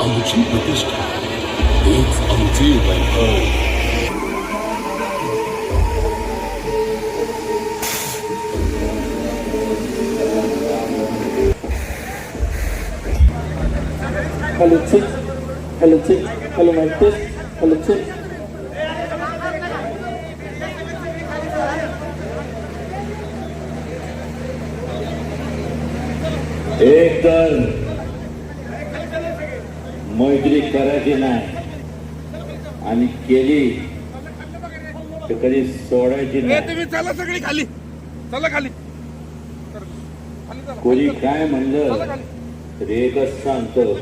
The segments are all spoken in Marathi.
hallo nedir? hallo anıtıyı hallo öyle. politiek, politiek, politiek, politiek. Echter. मैत्री करायची नाही. आणि केली तर कधी सोडायची नाही. चला सगळी खाली. चला खाली. कोणी काय म्हणलं. तर एकच सांगतो.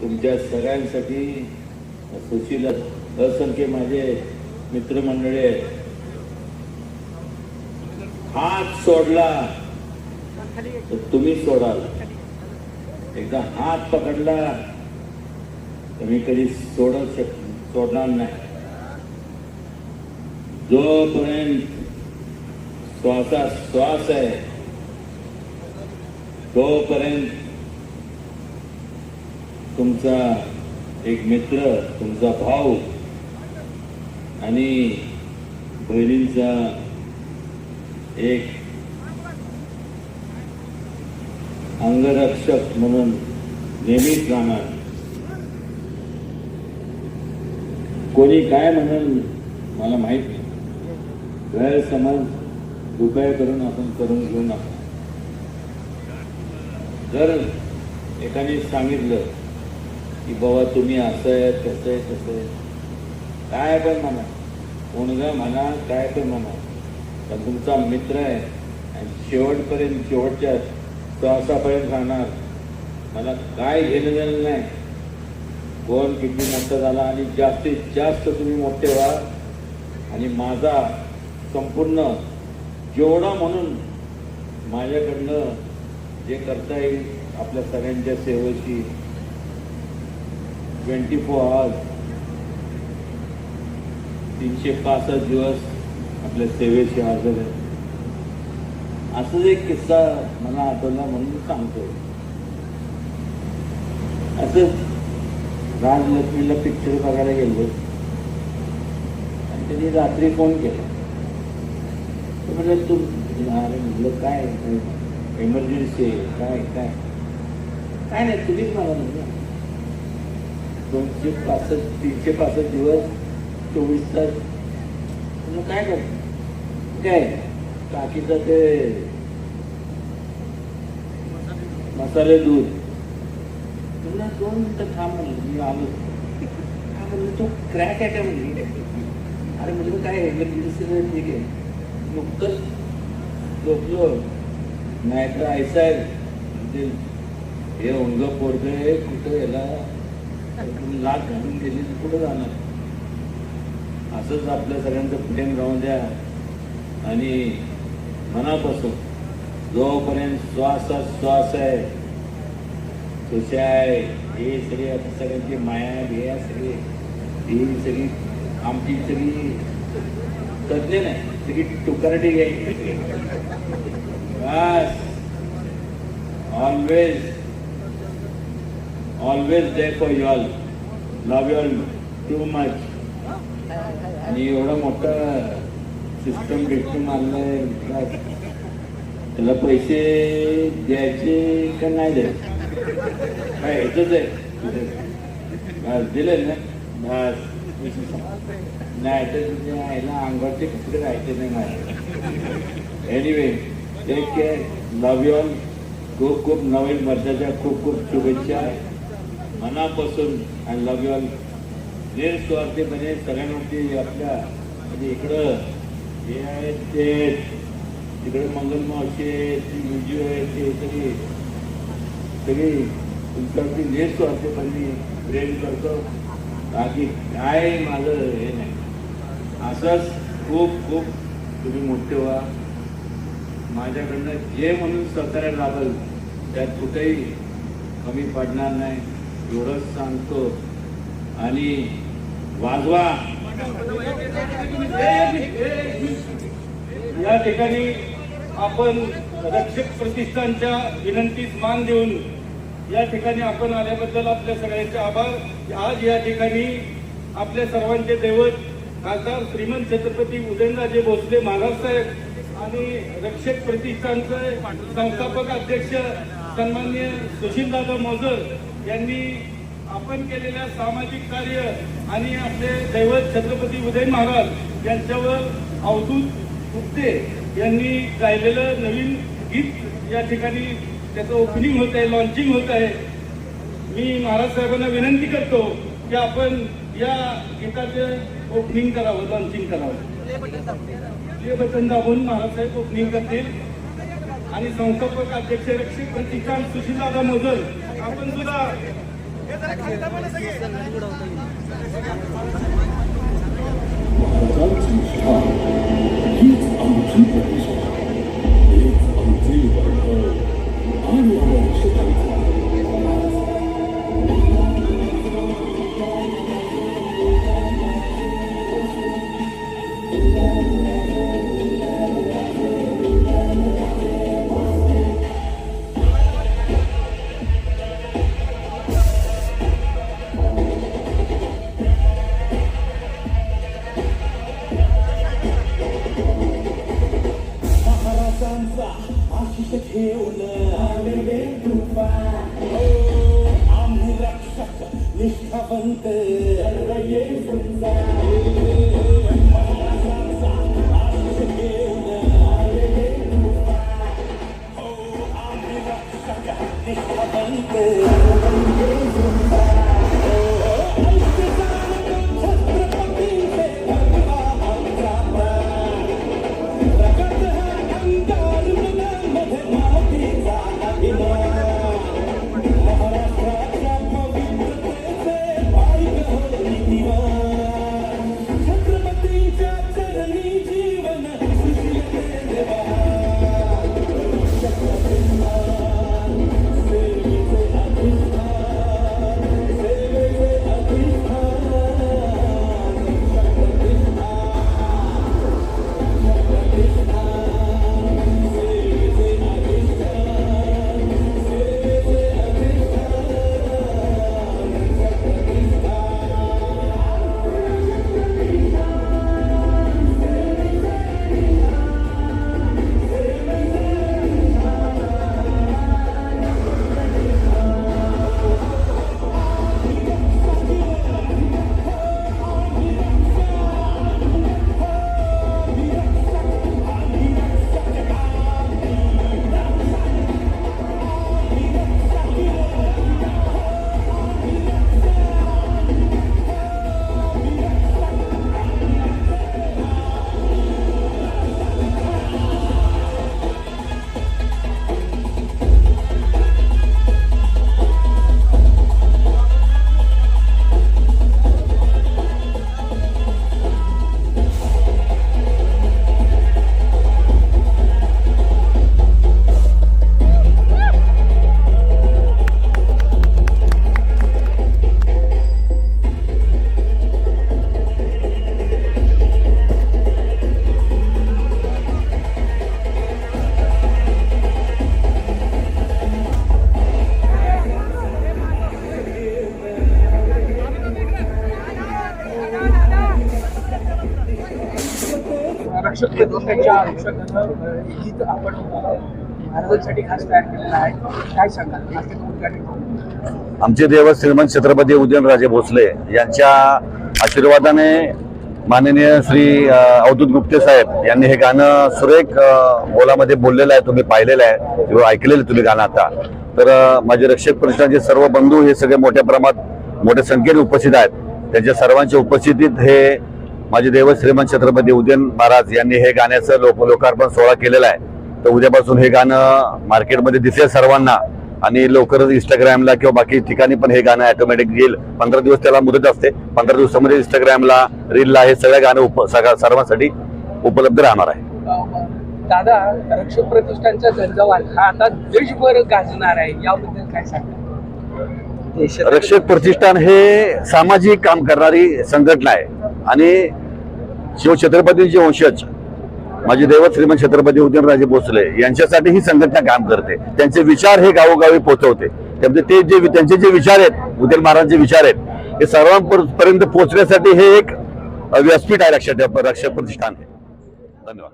तुमच्या सगळ्यांसाठी सुशील असंख्य माझे मित्रमंडळी आहेत. हात सोडला तर तुम्ही सोडाल. एकदा हात पकडला. तर मी कधी सोडत शक सोडणार नाही. जोपर्यंत श्वासा श्वास आहे तोपर्यंत तुमचा एक मित्र तुमचा भाऊ आणि बहिणींचा एक अंगरक्षक म्हणून नेहमीच राहणार. कोणी काय म्हणून मला माहीत नाही. गैरसमज कृपया करून आपण करून घेऊ नका. जर एकाने सांगितलं की बाबा तुम्ही असं आहे तसं आहे तसं आहे. काय पण म्हणा. कोणगा म्हणा काय पण म्हणा. पण तुमचा मित्र आहे आणि शेवटपर्यंत शेवटच्या श्वासापर्यंत राहणार. मला काय घेणं देणं नाही. गोल किती मोठं झाला आणि जास्तीत जास्त तुम्ही मोठे व्हा. आणि माझा संपूर्ण जेवढा म्हणून माझ्याकडनं जे करता येईल आपल्या सगळ्यांच्या सेवेची ट्वेंटी फोर आवर्स तीनशे पासष्ट दिवस आपल्या सेवेची हजर आहे. असंच एक किस्सा मला आठवला म्हणून सांगतो असंच राजलक्ष्मीला पिक्चर बघायला गेलो. आणि त्यांनी रात्री फोन केला. तर म्हटलं तू अरे म्हटलं काय एमर्जन्सी आहे? काय काय काय नाही तुम्हीच मला म्हणलं दोनशे पासष्ट तीनशे पासष्ट दिवस चोवीस तास. म्हणलं काय कर काय टाकीचं ते मसाले दूध. म्हणलं दोन मिनटं थांब म्हणलं मी आलो. काय म्हणलं तो क्रॅक आहे म्हणजे काय म्हणली अरे म्हणलं काय एमर्जन्सी ठीक आहे. नुकतंच झोपलो नाहीतर ऐसा आहे म्हणजे हे उंग पोरग आहे कुठं याला लाग घालून गेली तर कुठं जाणार? असंच आपल्या सगळ्यांचं प्रेम राहून द्या. आणि मनापासून जोपर्यंत श्वासात श्वास आहे कसे आहे. हे सगळे सगळ्यांची माया बिया सगळे ही सगळी आमची सगळी तज्ञ नाही सगळी टुकारटी घ्यायची बस. Always always day for you all love you all too much आणि एवढं मोठं सिस्टम बिस्टम आणलंय त्याला पैसे द्यायचे का नाही द्यायचे? काय ह्याचंच आहे. दिले ना? नाही तर तुझ्या आईला अंगावरचे कपडे राहायचे नाही माझ्या. Anyway take care love you all खूप खूप नवीन वर्षाच्या खूप खूप शुभेच्छा. मनापासून आय लव यू ऑल निरस्वार्थीपणे सगळ्यांवरती आपल्या म्हणजे इकडं हे आहे ते तिकडे मंगल मावशी आहे ती मुजी आहे ते सगळी. सगळी तुमच्यावरती मी प्रेम करतो. बाकी काय माझं हे नाही. असंच खूप खूप तुम्ही मोठे व्हा. माझ्याकडनं जे म्हणून सहकार्य लागल त्यात कुठेही कमी पडणार नाही. एवढंच सांगतो. आणि वाजवा. या ठिकाणी आपण रक्षक प्रतिष्ठानच्या विनंतीस मान देऊन या ठिकाणी आपण आल्याबद्दल आपल्या सगळ्यांचे आभार. आज या ठिकाणी आपल्या सर्वांचे दैवत खासदार श्रीमंत छत्रपती उदयनराजे भोसले महाराज साहेब आणि रक्षक प्रतिष्ठानचे संस्थापक अध्यक्ष सन्मान्य सुशीलदादा मोजर यांनी आपण केलेल्या सामाजिक कार्य आणि आपले दैवत छत्रपती उदय महाराज यांच्यावर अवधूत गुप्ते यांनी गायलेलं नवीन गीत या ठिकाणी त्याचं ओपनिंग होत आहे लॉन्चिंग होत आहे. मी महाराज साहेबांना विनंती करतो की आपण या गीताचं ओपनिंग करावं लॉन्चिंग करावं. प्ले बटन दाबून महाराज साहेब ओपनिंग करतील. आणि संस्थापक अध्यक्ष रक्षित प्रतिकांत सुशीलदादा मोदल आपण सुद्धा महाराजांची हीच आमची प्रतिष्ठा. हेच आमचे वैभव आणि अमर शिखांचा आशिष घेऊन आलेले कृपा आम्ही रक्षक निष्ठावंत रक्षक प्रदेशाच्या अनुषंगानं आपण महाराजांसाठी खास तयार केलेला आहे. काय सांगाल? आमचे देव श्रीमंत छत्रपती उदयनराजे भोसले यांच्या आशीर्वादाने माननीय श्री अवधूत गुप्ते साहेब यांनी हे गाणं सुरेख बोलामध्ये बोललेलं आहे तुम्ही पाहिलेलं आहे किंवा ऐकलेलं आहे तुम्ही गाणं आता. तर माझे रक्षक प्रतिष्ठानचे सर्व बंधू हे सगळे मोठ्या प्रमाणात मोठ्या संख्येने उपस्थित आहेत. त्यांच्या सर्वांच्या उपस्थितीत हे माझे देव श्रीमंत छत्रपती उदयन महाराज यांनी हे गाण्याचं लोक लोकार्पण सोहळा केलेला आहे. तर उद्यापासून हे गाणं मार्केटमध्ये दिसेल सर्वांना आणि लवकरच इंस्टाग्रामला किंवा बाकी ठिकाणी पण हे गाणं ऑटोमॅटिक येईल. पंधरा दिवस त्याला मुदत असते. पंधरा दिवसामध्ये इंस्टाग्रामला रीलला हे सगळं गाणं उप सगळ्या सर्वांसाठी उपलब्ध राहणार आहे. दादा रक्षक प्रतिष्ठानचा झंझावात हा आता देशभर गाजणार आहे. याबद्दल काय सांगाल? रक्षक प्रतिष्ठान हे सामाजिक काम करणारी संघटना आहे. आणि शिवछत्रपतींचे वंशज माझे दैवत श्रीमंत छत्रपती उदयनराजे भोसले यांच्यासाठी ही संघटना काम करते. त्यांचे विचार हे गावोगावी पोहोचवते त्यामध्ये ते जे त्यांचे जे विचार आहेत उदयन महाराजांचे विचार आहेत हे सर्वांपर्यंत पोहोचण्यासाठी हे एक व्यासपीठ आहे रक्षा रक्षक प्रतिष्ठान आहे. धन्यवाद.